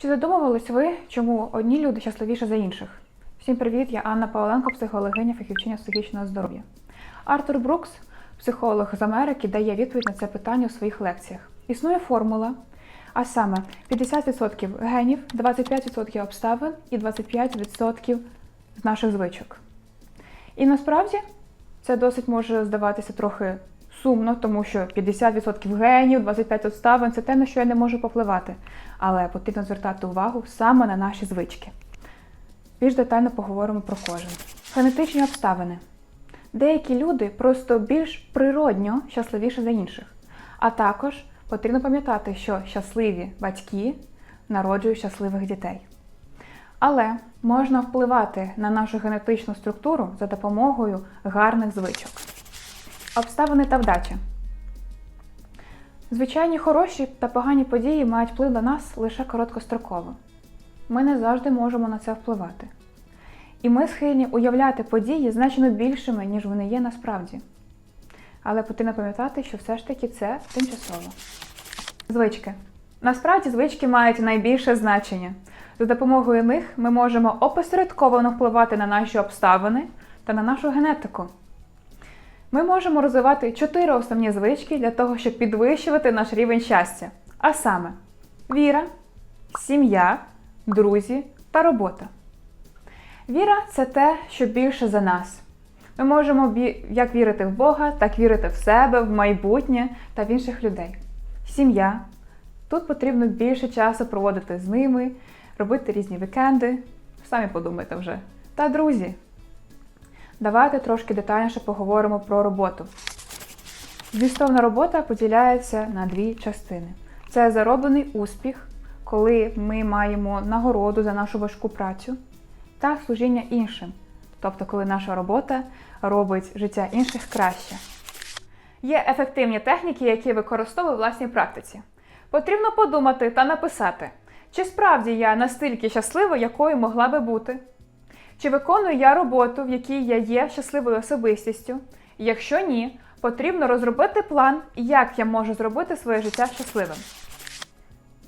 Чи задумувались ви, чому одні люди щасливіші за інших? Всім привіт, я Анна Павленко, психологиня, фахівчиня психічного здоров'я. Артур Брукс, психолог з Америки, дає відповідь на це питання у своїх лекціях. Існує формула, а саме 50% генів, 25% обставин і 25% з наших звичок. І насправді це досить може здаватися трохи сумно, тому що 50% генів, 25% обставин це те, на що я не можу попливати. Але потрібно звертати увагу саме на наші звички. Більш детально поговоримо про кожен. Генетичні обставини. Деякі люди просто більш природньо щасливіші за інших. А також потрібно пам'ятати, що щасливі батьки народжують щасливих дітей. Але можна впливати на нашу генетичну структуру за допомогою гарних звичок. Обставини та вдача. Звичайні хороші та погані події мають вплив на нас лише короткостроково. Ми не завжди можемо на це впливати. І ми схильні уявляти події значно більшими, ніж вони є насправді. Але потрібно пам'ятати, що все ж таки це тимчасово. Звички. Насправді звички мають найбільше значення. За допомогою них ми можемо опосередковано впливати на наші обставини та на нашу генетику. Ми можемо розвивати чотири основні звички для того, щоб підвищувати наш рівень щастя. А саме віра, сім'я, друзі та робота. Віра це те, що більше за нас. Ми можемо як вірити в Бога, так вірити в себе, в майбутнє та в інших людей. Сім'я. Тут потрібно більше часу проводити з ними, робити різні вікенди. Самі подумайте вже. Та друзі. Давайте трошки детальніше поговоримо про роботу. Змістовна робота поділяється на дві частини: це зароблений успіх, коли ми маємо нагороду за нашу важку працю, та служіння іншим, тобто коли наша робота робить життя інших краще. Є ефективні техніки, які використовую в власній практиці. Потрібно подумати та написати, чи справді я настільки щаслива, якою могла би бути. Чи виконую я роботу, в якій я є щасливою особистістю? Якщо ні, потрібно розробити план, як я можу зробити своє життя щасливим.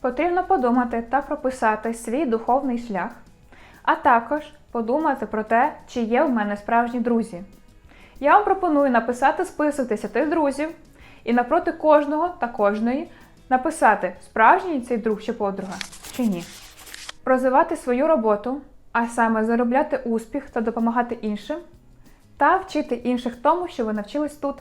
Потрібно подумати та прописати свій духовний шлях, а також подумати про те, чи є в мене справжні друзі. Я вам пропоную написати список 10 друзів і напроти кожного та кожної написати, справжній цей друг чи подруга чи ні. Розвивати свою роботу, а саме заробляти успіх та допомагати іншим, та вчити інших тому, що ви навчились тут.